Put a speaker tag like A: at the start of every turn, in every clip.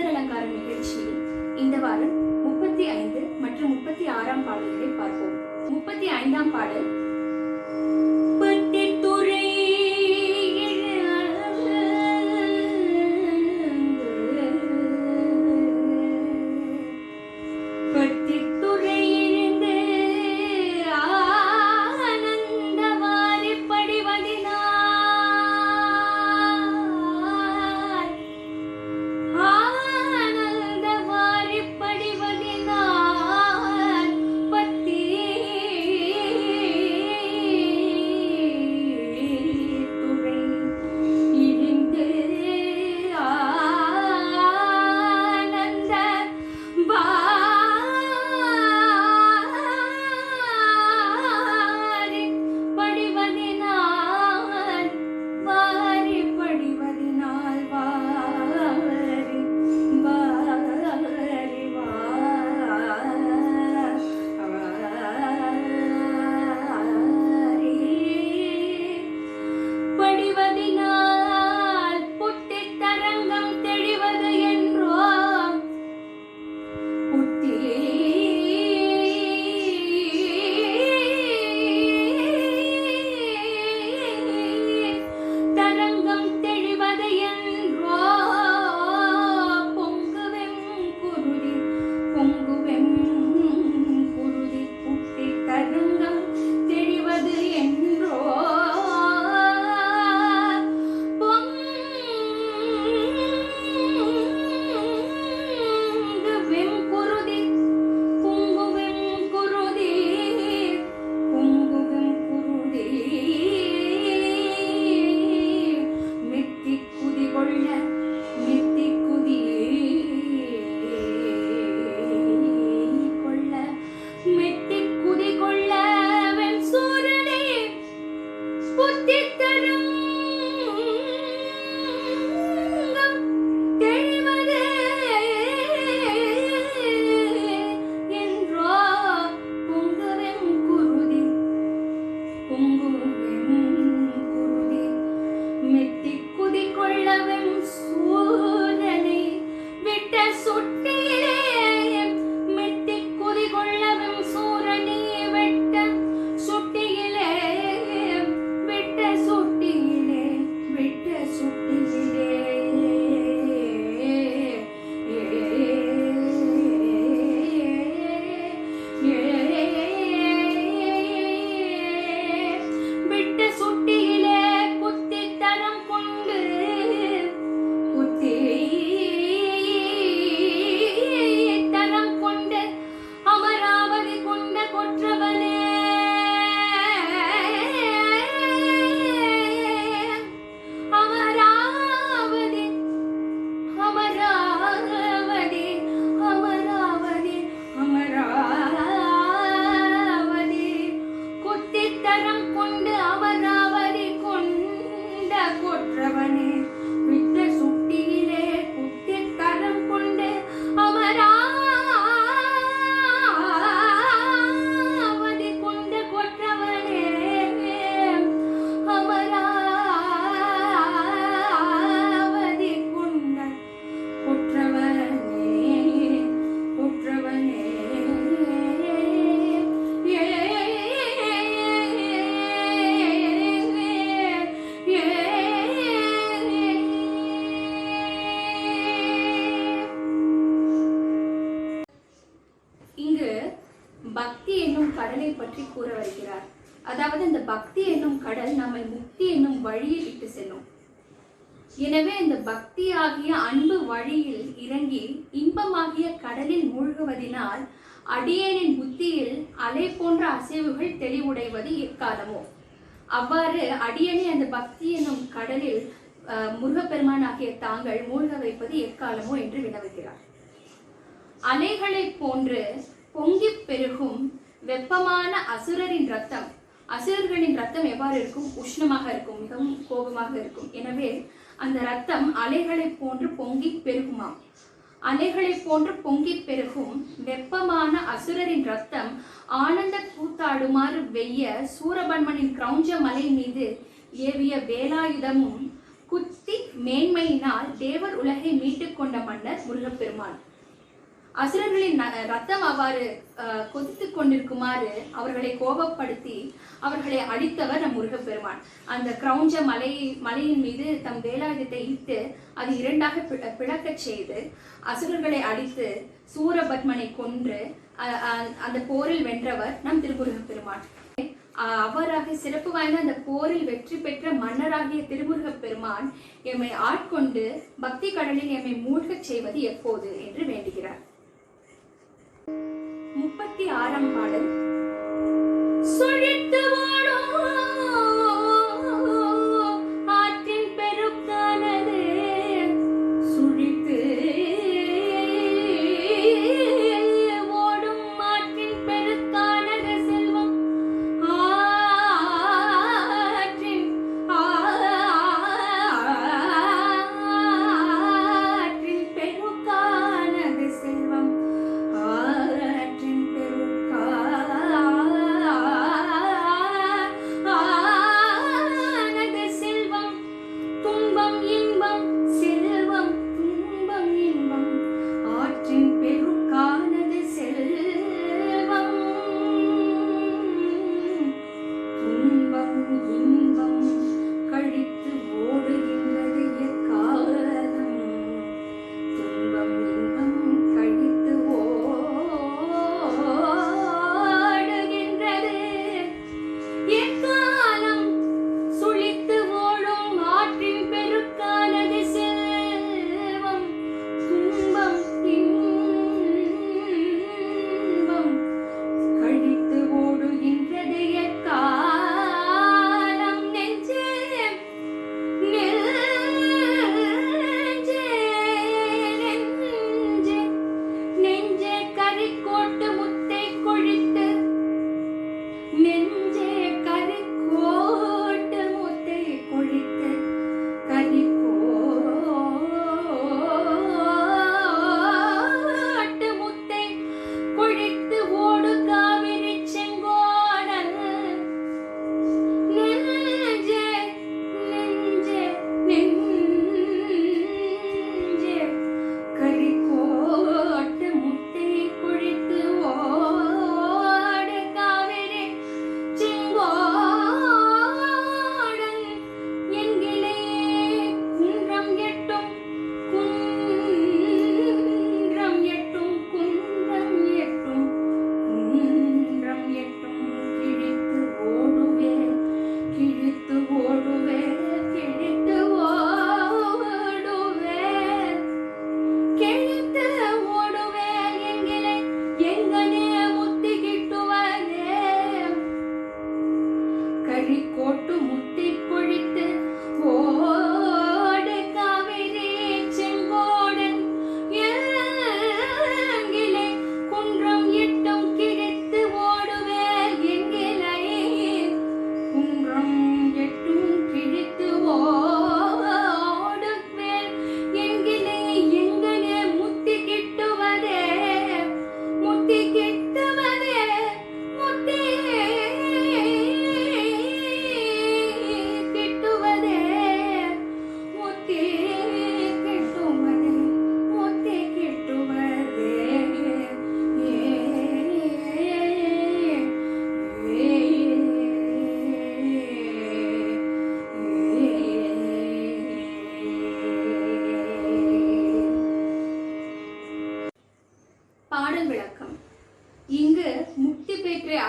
A: சுந்தர அலங்கார நிகழ்ச்சியில் இந்த வாரம் முப்பத்தி ஐந்து மற்றும் முப்பத்தி ஆறாம் பாடல்களை பார்ப்போம். முப்பத்தி ஐந்தாம் பாடல் பற்றி கூற வருகிறார். அதாவது இந்த பக்தி என்னும் கடல் நம்மை முக்தி என்னும் வழியில் இட்டு செல்லும். எனவே இந்த பக்தியாகிய அன்பு வழியில் இறங்கி இன்பமாகிய கடலில் மூழ்குவதினால் அடியேனின் புத்தியில் அலை போன்ற அசைவுகள் தெளிவுடைவது எக்காலமோ? அவ்வாறு அடியனை அந்த பக்தி என்னும் கடலில் அஹ், முருகப்பெருமானாகிய தாங்கள் மூழ்க வைப்பது எக்காலமோ என்று வினவுகிறார். அலைகளைப் போன்று பொங்கிப் பெருகும் வெப்பமான அசுரரின் ரத்தம். அசுரர்களின் ரத்தம் எவ்வாறு இருக்கும்? உஷ்ணமாக இருக்கும் மிகவும் கோபமாக இருக்கும். எனவே அந்த ரத்தம் அலைகளைப் போன்று பொங்கி பெருகுமாம். அலைகளைப் போன்று பொங்கி பெருகும் வெப்பமான அசுரரின் ரத்தம் ஆனந்த கூத்தாடுமாறு வெய்ய சூரபன்மனின் கிரௌஞ்ச மலை மீது ஏவிய வேலாயுதமும் குத்தி மேன்மையினால் தேவர் உலகை மீட்டுக் கொண்ட மன்னர் முருகப்பெருமான். அசுரர்களின் ந- ரத்தம் அவ்வாறு கொதித்து கொண்டிருக்குமாறு அவர்களை கோபப்படுத்தி அவர்களை அடித்தவர் நம் முருகப்பெருமான். அந்த கிரௌஞ்ச மலை மலையின் மீது தம் வேலாயுதத்தை இட்டு அது இரண்டாக பி- பிளக்கச் செய்து அசுரர்களை அடித்து சூரபத்மனை கொன்று அந்த போரில் வென்றவர் நம் திருமுருகப் பெருமான் அவ்வாறாக சிறப்பு வாய்ந்த அந்த போரில் வெற்றி பெற்ற மன்னராகிய திருமுருகப் பெருமான் எம்மை ஆட்கொண்டு பக்தி கடலில் எம்மை மூழ்கச் செய்வது எப்போது என்று வேண்டுகிறார். இருபத்தி ஆறாம் பாடல்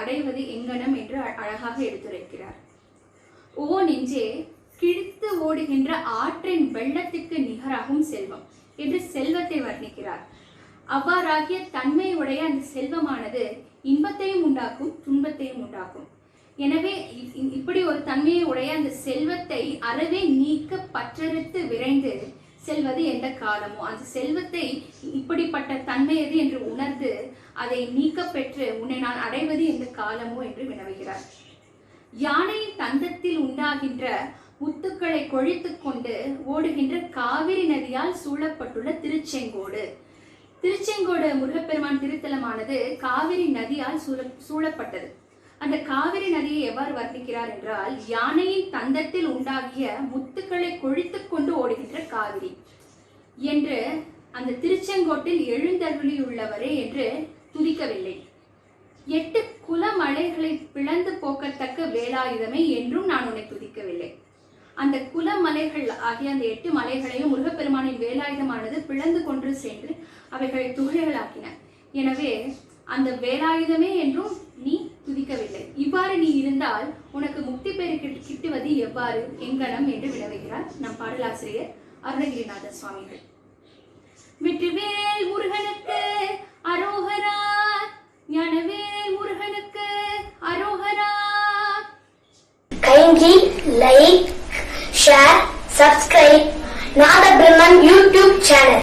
A: அடைவது எங்கனம் என்று அழகாக எடுத்துரைக்கிறார். ஓ நெஞ்சே கிழித்து ஓடுகின்ற ஆற்றின் வெள்ளத்துக்கு நிகராகும் செல்வம் என்று செல்வத்தை வர்ணிக்கிறார். அவ்வாறாகிய தன்மையுடைய அந்த செல்வமானது இன்பத்தையும் உண்டாக்கும் துன்பத்தையும் உண்டாக்கும். எனவே இப்படி ஒரு தன்மையை உடைய அந்த செல்வத்தை அறவே நீக்க பற்றறுத்து விரைந்து செல்வது எந்த காலமோ அந்த செல்வத்தை இப்படிப்பட்ட தன்மையது என்று உணர்ந்து அதை நீக்க பெற்று உன்னை நான் அடைவது எந்த காலமோ என்று வினவுகிறார். யானையின் தந்தத்தில் உண்டாகின்ற முத்துக்களை கொழித்துக் கொண்டு ஓடுகின்ற காவிரி நதியால் சூழப்பட்டுள்ள திருச்செங்கோடு. திருச்செங்கோடு முருகப்பெருமான் திருத்தலமானது காவிரி நதியால் சூழ சூழப்பட்டது. அந்த காவிரி நதியை எவ்வாறு வர்ணிக்கிறார் என்றால் யானையின் தந்தத்தில் உண்டாகிய முத்துக்களை கொழித்து கொண்டு ஓடுகின்ற காவிரி என்று அந்த திருச்செங்கோட்டில் எழுந்தருளியுள்ளவரே என்று துதிக்கவில்லை எட்டு குலமலைகளை பிளந்து போக்கத்தக்க வேலாயுதமே என்றும் நான் உன்னை துதிக்கவில்லை. அந்த குலமலைகள் ஆகிய அந்த எட்டு மலைகளையும் முருகப்பெருமானின் வேலாயுதமானது பிளந்து கொண்டு சென்று அவைகளை துகள்களாக்கின. எனவே அந்த வேலாயுதமே என்றும் நீ துதிக்கவில்லை. இவ்வாறு நீ இருந்தால் உனக்கு முக்தி பெரு கிட்டுவது எவ்வாறு எங்கனம் என்று வினவுகிறார் நம் பாடலாசிரியர் அருணகிரிநாத சுவாமிகள். வெற்றிவேல் முருகனுக்கு அரோகரா ஞானவேல் முருகனுக்கு அரோகரா.
B: கைஞ்சி லைக் ஷேர் சப்ஸ்கிரைப் நாத பிரம்மன் யூடியூப் சேனல்